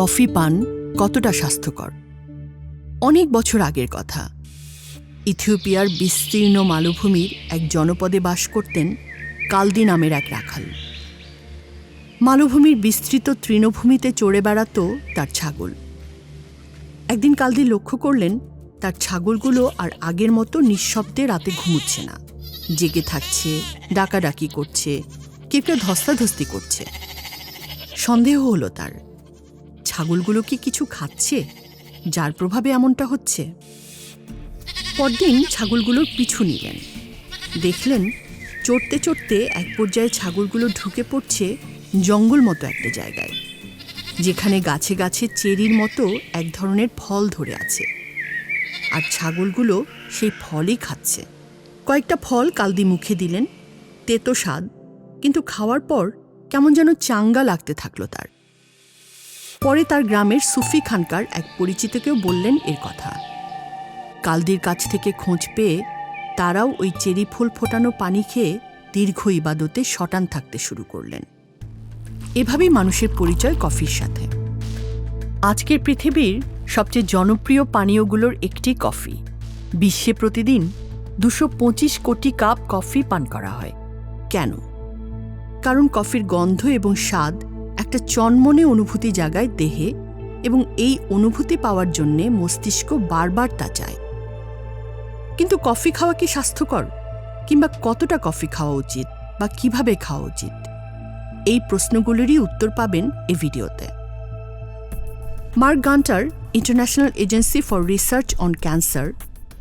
Coffee পান কতটা স্বাস্থ্যকর? অনেক বছর আগের কথা। ইথিওপিয়ার বিস্তীর্ণ মালভূমির এক জনপদে বাস করতেন কালদি নামের এক রাখাল। মালভূমির বিস্তৃত তৃণভূমিতে চড়ে বেড়াতো তার ছাগল। একদিন কালদি লক্ষ্য করলেন, তার ছাগলগুলো আর আগের মতো নিঃশব্দে রাতে ঘুমুচ্ছে না। জেগে থাকছে, ডাকাডাকি করছে কেউ কেউ ধস্তাধস্তি করছে। সন্দেহ হলো তার। ছাগলগুলো কি কিছু খাচ্ছে? যার প্রভাবে এমনটা হচ্ছে? পরদিন ছাগলগুলোর পিছু নিলেন। দেখলেন, চড়তে চড়তে এক পর্যায়ে ছাগলগুলো ঢুকে পড়ছে জঙ্গল মতো একটা জায়গায়, যেখানে গাছে গাছে চেরির মতো এক ধরনের ফল ধরে আছে। আর ছাগলগুলো সেই ফলই খাচ্ছে। কয়েকটা ফল কালদি মুখে দিলেন, তেতো স্বাদ, কিন্তু খাওয়ার পর কেমন যেন চাঙ্গা লাগতে থাকল তার। পরে তার গ্রামের সুফি খানকার এক পরিচিতকেও বললেন এর কথা। কালদির কাছ থেকে খোঁজ পেয়ে তারাও ওই চেরি ফুল ফোটানো পানি খেয়ে দীর্ঘ ইবাদতে শটান থাকতে শুরু করলেন। এভাবেই মানুষের পরিচয় কফির সাথে। আজকের পৃথিবীর সবচেয়ে জনপ্রিয় পানীয়গুলোর একটি কফি। বিশ্বে প্রতিদিন দুশো পঁচিশ কোটি কাপ কফি পান করা হয়। কেন? কারণ কফির গন্ধ এবং স্বাদ একটা চনমনে অনুভূতি জাগায় দেহে এবং এই অনুভূতি পাওয়ার জন্যে মস্তিষ্ক বারবার তা চায়। কিন্তু কফি খাওয়া কি স্বাস্থ্যকর? কিংবা কতটা কফি খাওয়া উচিত বা কীভাবে খাওয়া উচিত? এই প্রশ্নগুলোরই উত্তর পাবেন এ ভিডিওতে। Mark Gunter, international agency for research on cancer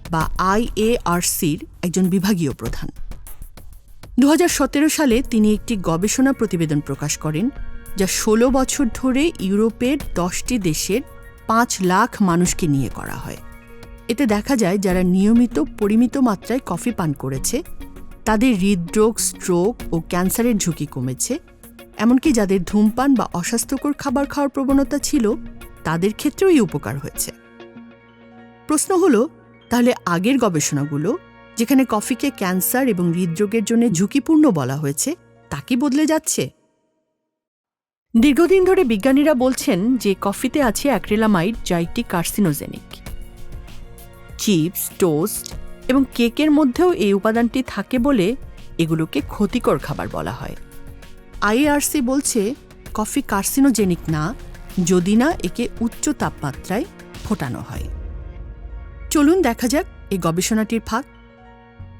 বা আইএআরসির একজন বিভাগীয় প্রধান। দু হাজার সতেরো সালে তিনি একটি গবেষণা প্রতিবেদন প্রকাশ করেন যা ষোলো বছর ধরে ইউরোপের দশটি দেশের পাঁচ লাখ মানুষকে নিয়ে করা হয়। এতে দেখা যায় যারা নিয়মিত পরিমিত মাত্রায় কফি পান করেছে, তাদের হৃদরোগ স্ট্রোক ও ক্যান্সারের ঝুঁকি কমেছে। এমনকি যাদের ধূমপান বা অস্বাস্থ্যকর খাবার খাওয়ার প্রবণতা ছিল, তাদের ক্ষেত্রেও এই উপকার হয়েছে। প্রশ্ন হলো, তাহলে আগের গবেষণাগুলো, যেখানে কফিকে ক্যান্সার এবং হৃদরোগের জন্য ঝুঁকিপূর্ণ বলা হয়েছে, তা কি বদলে যাচ্ছে? দীর্ঘদিন ধরে বিজ্ঞানীরা বলছেন যে কফিতে আছে অ্যাক্রিলামাইড যা একটি কার্সিনোজেনিক। চিপস, টোস্ট এবং কেকের মধ্যেও এই উপাদানটি থাকে বলে এগুলোকে ক্ষতিকর খাবার বলা হয়। আইআরসি বলছে, কফি কার্সিনোজেনিক না, যদি না একে উচ্চ তাপমাত্রায় ফোটানো হয়। চলুন দেখা যাক এই গবেষণাটির ফাঁক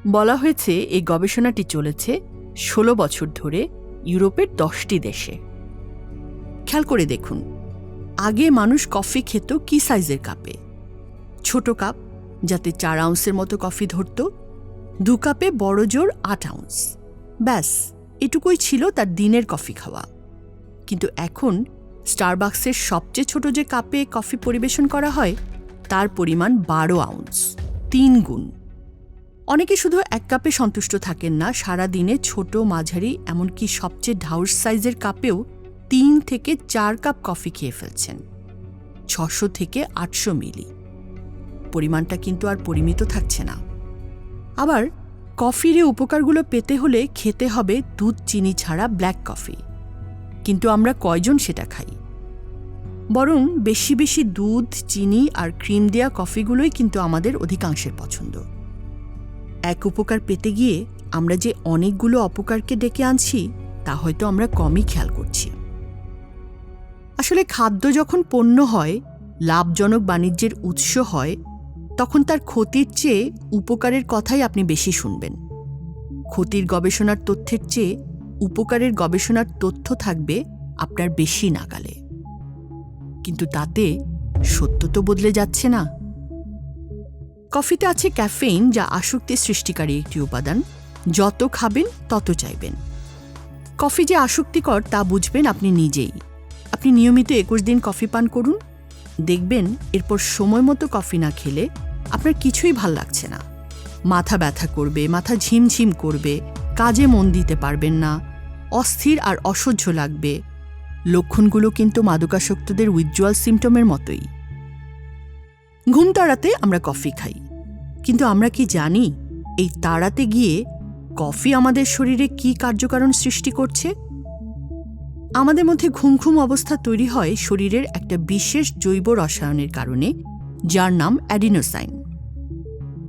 বলা হয়েছে এই গবেষণাটি চলেছে ষোলো বছর ধরে ইউরোপের দশটি দেশে। খেয়াল করে দেখুন। আগে মানুষ কফি খেত কি সাইজের কাপে? ছোট কাপ, যাতে চার আউন্সের মতো কফি ধরত, দু কাপে বড় জোর আট আউন্স। ব্যাস, এটুকুই ছিল তার দিনের কফি খাওয়া। কিন্তু এখন স্টারবাক্সের সবচেয়ে ছোট যে কাপে কফি পরিবেশন করা হয়, তার পরিমাণ বারো আউন্স, তিন গুণ। অনেকে শুধু এক কাপে সন্তুষ্ট থাকেন না সারা দিনে ছোট মাঝারি, এমনকি সবচেয়ে ঢাউস সাইজের কাপেও তিন থেকে চার কাপ কফি খেয়ে ফেলছেন। ছশো থেকে আটশো মিলি। পরিমাণটা কিন্তু আর পরিমিত থাকছে না। আবার কফির উপকারগুলো পেতে হলে খেতে হবে দুধ, চিনি ছাড়া ব্ল্যাক কফি। কিন্তু আমরা কয়জন সেটা খাই? বরং বেশি বেশি দুধ, চিনি আর ক্রিম দেয়া কফিগুলোই কিন্তু আমাদের অধিকাংশের পছন্দ। এক উপকার পেতে গিয়ে আমরা যে অনেকগুলো অপকারকে ডেকে আনছি, তা হয়তো আমরা কমই খেয়াল করছি। আসলে খাদ্য যখন পণ্য হয়, লাভজনক বাণিজ্যের উৎস হয়, তখন তার ক্ষতির চেয়ে উপকারের কথাই আপনি বেশি শুনবেন। ক্ষতির গবেষণার তথ্যের চেয়ে উপকারের গবেষণার তথ্য থাকবে আপনার বেশি নাগালে। কিন্তু তাতে সত্য তো বদলে যাচ্ছে না। কফিতে আছে ক্যাফেইন যা আসক্তি সৃষ্টিকারী একটি উপাদান। যত খাবেন, তত চাইবেন। কফি যে আসক্তিকর, তা বুঝবেন আপনি নিজেই। আপনি নিয়মিত একুশ দিন কফি পান করুন। দেখবেন এরপর সময় মতো কফি না খেলে আপনার কিছুই ভালো লাগছে না। মাথা ব্যথা করবে, মাথা ঝিমঝিম করবে, কাজে মন দিতে পারবেন না, অস্থির আর অসহ্য লাগবে। লক্ষণগুলো কিন্তু মাদকাসক্তদের উইথড্রয়াল সিমটমের মতোই। ঘুম তাড়াতে আমরা কফি খাই। কিন্তু আমরা কি জানি, এই তাড়াতে গিয়ে কফি আমাদের শরীরে কি কার্যকারণ সৃষ্টি করছে? আমাদের মধ্যে ঘুম ঘুম অবস্থা তৈরি হয় শরীরের একটা বিশেষ জৈব রসায়নের কারণে, যার নাম অ্যাডিনোসাইন।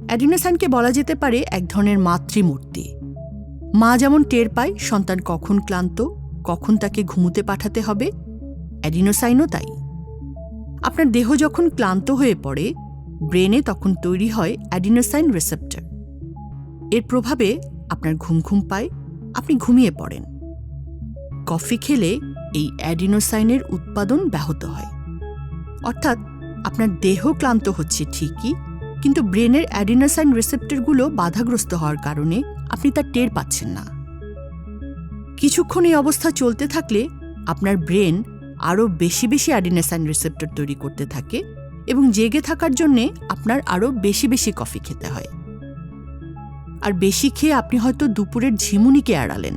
অ্যাডিনোসাইনকে বলা যেতে পারে এক ধরনের মাতৃমূর্তি। মা যেমন টের পায়, সন্তান কখন ক্লান্ত, কখন তাকে ঘুমুতে পাঠাতে হবে, অ্যাডিনোসাইনও তাই। আপনার দেহ যখন ক্লান্ত হয়ে পড়ে, ব্রেনে তখন তৈরি হয় অ্যাডিনোসাইন রিসেপ্টার। এর প্রভাবে আপনার ঘুম ঘুম পায়, আপনি ঘুমিয়ে পড়েন। কফি খেলে এই অ্যাডিনোসাইনের উৎপাদন ব্যাহত হয়। অর্থাৎ আপনার দেহ ক্লান্ত হচ্ছে ঠিকই, কিন্তু ব্রেনের অ্যাডিনোসাইন রিসেপ্টরগুলো বাধাগ্রস্ত হওয়ার কারণে আপনি তা টের পাচ্ছেন না। কিছুক্ষণ এই অবস্থা চলতে থাকলে আপনার ব্রেন আরও বেশি বেশি অ্যাডিনোসাইন রিসেপ্টর তৈরি করতে থাকে এবং জেগে থাকার জন্যে আপনার আরও বেশি বেশি কফি খেতে হয়। আর বেশি খেয়ে আপনি হয়তো দুপুরের ঝিমুনিকে এড়ালেন।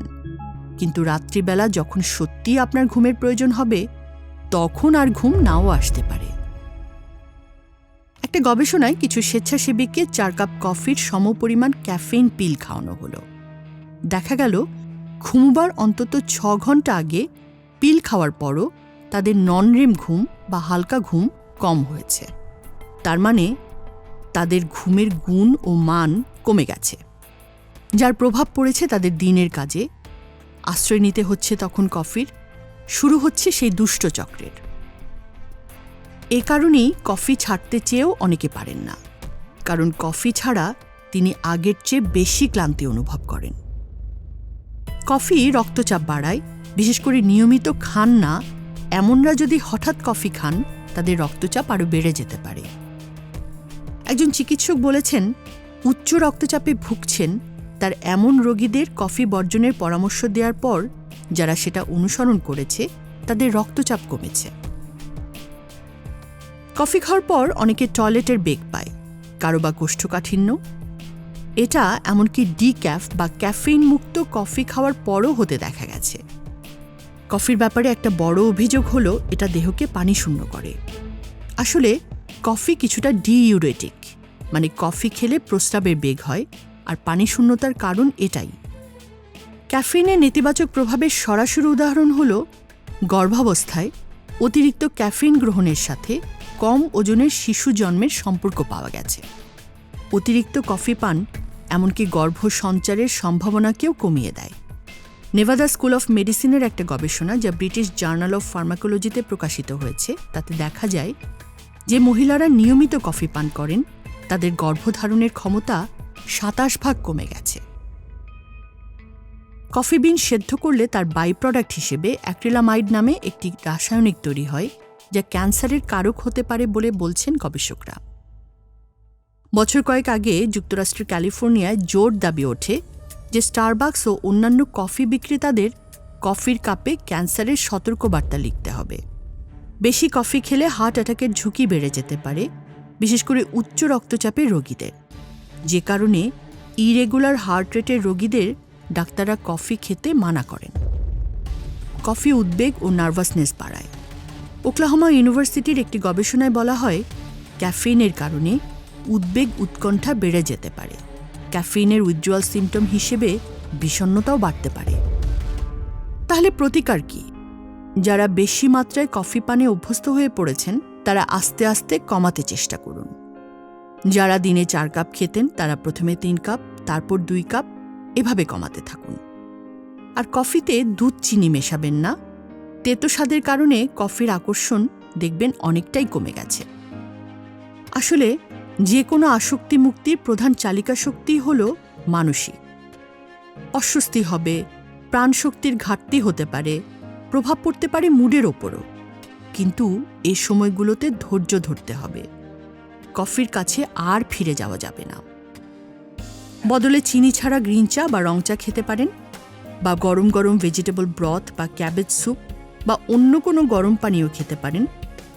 কিন্তু রাত্রিবেলা যখন সত্যিই আপনার ঘুমের প্রয়োজন হবে, তখন আর ঘুম নাও আসতে পারে। একটা গবেষণায় কিছু স্বেচ্ছাসেবীকে চার কাপ কফির সমপরিমাণ ক্যাফেইন পিল খাওয়ানো হলো। দেখা গেল, ঘুমবার অন্তত ছ ঘণ্টা আগে পিল খাওয়ার পরও তাদের নন রেম ঘুম বা হালকা ঘুম কম হয়েছে। তার মানে তাদের ঘুমের গুণ ও মান কমে গেছে। যার প্রভাব পড়েছে তাদের দিনের কাজে আশ্রয় নিতে হচ্ছে তখন কফির। শুরু হচ্ছে সেই দুষ্ট চক্রের। এ কারণেই কফি ছাড়তে চেয়েও অনেকে পারেন না। কারণ কফি ছাড়া তিনি আগের চেয়ে বেশি ক্লান্তি অনুভব করেন। কফি রক্তচাপ বাড়ায়, বিশেষ করে নিয়মিত খান না, এমনরা যদি হঠাৎ কফি খান, তাদের রক্তচাপ আরও বেড়ে যেতে পারে। একজন চিকিৎসক বলেছেন, উচ্চ রক্তচাপে ভুগছেন তার এমন রোগীদের কফি বর্জনের পরামর্শ দেওয়ার পর যারা সেটা অনুসরণ করেছে, তাদের রক্তচাপ কমেছে। কফি খাওয়ার পর অনেকে টয়লেটের বেগ পায়, কারও বা কোষ্ঠকাঠিন্য। এটা এমনকি ডিক্যাফ বা ক্যাফেইন মুক্ত কফি খাওয়ার পরও হতে দেখা গেছে। কফির ব্যাপারে একটা বড় অভিযোগ হলো, এটা দেহকে পানি শূন্য করে। আসলে কফি কিছুটা ডিইউরেটিক মানে কফি খেলে প্রস্রাবের বেগ হয় আর পানি শূন্যতার কারণ এটাই। ক্যাফিনের নেতিবাচক প্রভাবের সরাসরি উদাহরণ হল, গর্ভাবস্থায় অতিরিক্ত ক্যাফিন গ্রহণের সাথে কম ওজনের শিশু জন্মের সম্পর্ক পাওয়া গেছে। অতিরিক্ত কফি পান, এমনকি গর্ভ সঞ্চারের সম্ভাবনাকেও কমিয়ে দেয়। নেভাদা স্কুল অফ মেডিসিনের একটা গবেষণা যা ব্রিটিশ জার্নাল অফ ফার্মাকোলজিতে প্রকাশিত হয়েছে, তাতে দেখা যায় যে মহিলারা নিয়মিত কফি পান করেন, তাদের গর্ভধারণের ক্ষমতা সাতাশ ভাগ কমে গেছে। কফি বিন সেদ্ধ করলে তার বাই প্রোডাক্ট হিসেবে অ্যাক্রিলামাইড নামে একটি রাসায়নিক তৈরি হয়, যা ক্যান্সারের কারক হতে পারে বলে বলছেন গবেষকরা। বছর কয়েক আগে যুক্তরাষ্ট্রের ক্যালিফোর্নিয়ায় জোর দাবি ওঠে যে স্টারবাকস ও অন্যান্য কফি বিক্রেতাদের কফির কাপে ক্যান্সারের সতর্কবার্তা লিখতে হবে। বেশি কফি খেলে হার্ট অ্যাটাকের ঝুঁকি বেড়ে যেতে পারে, বিশেষ করে উচ্চ রক্তচাপের রোগীদের। যে কারণে ইরেগুলার হার্ট রেটের রোগীদের ডাক্তাররা কফি খেতে মানা করেন। কফি উদ্বেগ ও নার্ভাসনেস বাড়ায়। ওকলাহমা ইউনিভার্সিটির একটি গবেষণায় বলা হয়, ক্যাফেইনের কারণে উদ্বেগ উৎকণ্ঠা বেড়ে যেতে পারে। ক্যাফেইনের উজ্জ্বল সিমটম হিসেবে বিষণ্ণতাও বাড়তে পারে। তাহলে প্রতিকার কি? যারা বেশি মাত্রায় কফি পানে অভ্যস্ত হয়ে পড়েছেন, তারা আস্তে আস্তে কমাতে চেষ্টা করুন। যারা দিনে চার কাপ খেতেন, তারা প্রথমে তিন কাপ, তারপর দুই কাপ, এভাবে কমাতে থাকুন। আর কফিতে দুধ চিনি মেশাবেন না। তেতো স্বাদের কারণে কফির আকর্ষণ দেখবেন অনেকটাই কমে গেছে। আসলে যে কোনো আসক্তি মুক্তির প্রধান চালিকা শক্তি হল মানসিক। অস্বস্তি হবে, প্রাণশক্তির ঘাটতি হতে পারে, প্রভাব পড়তে পারে মুডের ওপরও। কিন্তু এ সময়গুলোতে ধৈর্য ধরতে হবে। কফির কাছে আর ফিরে যাওয়া যাবে না। বদলে চিনি ছাড়া গ্রিন চা বা রং চা খেতে পারেন বা গরম গরম ভেজিটেবল ব্রথ বা ক্যাবেজ স্যুপ বা অন্য কোনো গরম পানীয় খেতে পারেন,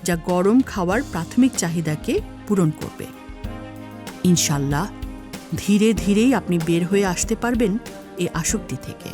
যা গরম খাওয়ার প্রাথমিক চাহিদাকে পূরণ করবে। ইনশাল্লাহ ধীরে ধীরেই আপনি বের হয়ে আসতে পারবেন এই আসক্তি থেকে।